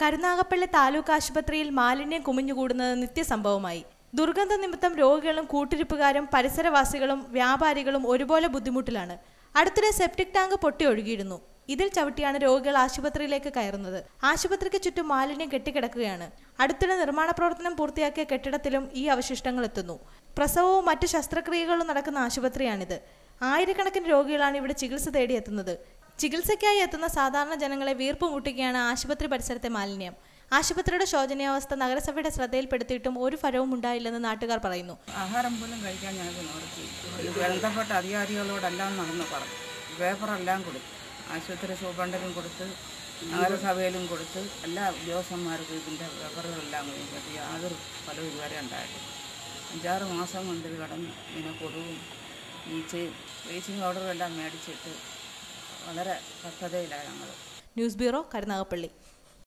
കരുനാഗപ്പള്ളി താലൂക്ക് ആശുപത്രിയിൽ മാലിന്യം കുമിഞ്ഞുകൂടുന്നത് നിത്യസംഭവമായി. ദുർഗന്ധ നിമിത്തം രോഗികളും കൂട്ടിരിപ്പുകാരും പരിസരവാസികളും വ്യാപാരികളും ഒരുപോലെ ബുദ്ധിമുട്ടിലാണ്. അടുത്തിടെ സെപ്റ്റിക് ടാങ്ക് പൊട്ടി ഒഴുകിയിരുന്നു. ഇതിൽ ചവിട്ടിയാണ് രോഗികൾ ആശുപത്രിയിലേക്ക് കയറുന്നത്. ആശുപത്രിക്ക് ചുറ്റും മാലിന്യം കെട്ടിക്കിടക്കുകയാണ്. അടുത്തിടെ നിർമ്മാണ പ്രവർത്തനം പൂർത്തിയാക്കിയ കെട്ടിടത്തിലും ഈ അവശിഷ്ടങ്ങൾ എത്തുന്നു. പ്രസവവും മറ്റു ശസ്ത്രക്രിയകളും നടക്കുന്ന ആശുപത്രിയാണിത്. ആയിരക്കണക്കിന് രോഗികളാണ് ഇവിടെ ചികിത്സ തേടി എത്തുന്നത് ചികിത്സയ്ക്കായി എത്തുന്ന സാധാരണ ജനങ്ങളെ വീർപ്പ് മുട്ടിക്കുകയാണ് ആശുപത്രി പരിസരത്തെ മാലിന്യം. ആശുപത്രിയുടെ ശോചനീയാവസ്ഥ നഗരസഭയുടെ ശ്രദ്ധയിൽപ്പെടുത്തിയിട്ടും ഒരു ഫലവും ഉണ്ടായില്ലെന്ന് നാട്ടുകാർ പറയുന്നു. ആഹാരം പോലും കഴിക്കാൻ ഞങ്ങൾക്ക് നോക്കി ബന്ധപ്പെട്ട അധികാരികളോടെല്ലാം നടന്ന് പറഞ്ഞു. പേപ്പറെല്ലാം കൊടുത്തു. ആശുപത്രി സൂപ്രണ്ടിനും കൊടുത്ത് നഗരസഭയിലും കൊടുത്ത് എല്ലാ ഉദ്യോഗസ്ഥന്മാർക്കും ഇതിന്റെ പേപ്പറുകളെല്ലാം കൊടുത്തു. യാതൊരു ഫലവും ഇതുവരെ ഉണ്ടായിട്ടില്ല. അഞ്ചാറ് മാസം കൊണ്ട് കടന്ന് കൊതുവും ഈച്ചയും ബ്ലീച്ചിങ് പൗഡറും എല്ലാം മേടിച്ചിട്ട് വളരെ കഷ്ടതയിലാണ് ഞങ്ങൾ ന്യൂസ് ബ്യൂറോ കരുനാഗപ്പള്ളി.